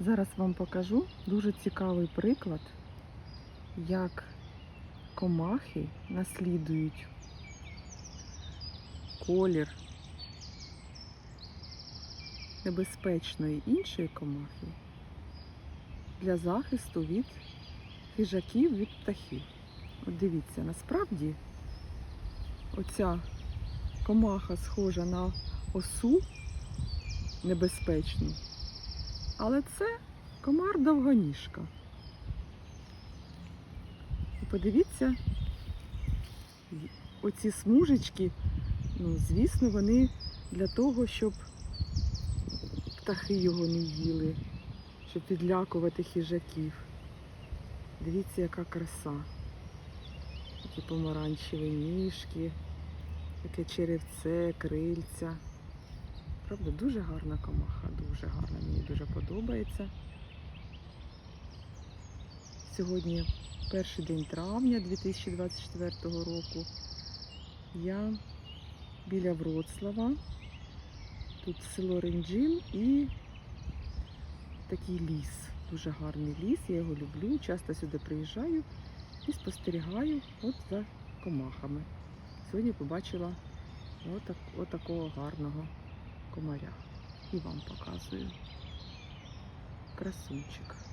Зараз вам покажу дуже цікавий приклад, як комахи наслідують колір небезпечної іншої комахи для захисту від хижаків від птахів. От дивіться, насправді оця комаха схожа на осу небезпечну, але це комар довгоніжка. І подивіться, оці смужечки, ну, звісно, вони для того, щоб птахи його не їли, щоб відлякувати хижаків. Дивіться, яка краса. Такі помаранчеві ніжки, таке черевце, крильця. Правда, дуже гарна комаха, дуже гарна, подобається. Сьогодні перший день травня 2024 року. Я біля Вроцлава. Тут село Ренджин і такий ліс. Дуже гарний ліс, я його люблю. Часто сюди приїжджаю і спостерігаю от за комахами. Сьогодні побачила отак, отакого гарного комаря. І вам показую. Красунчик.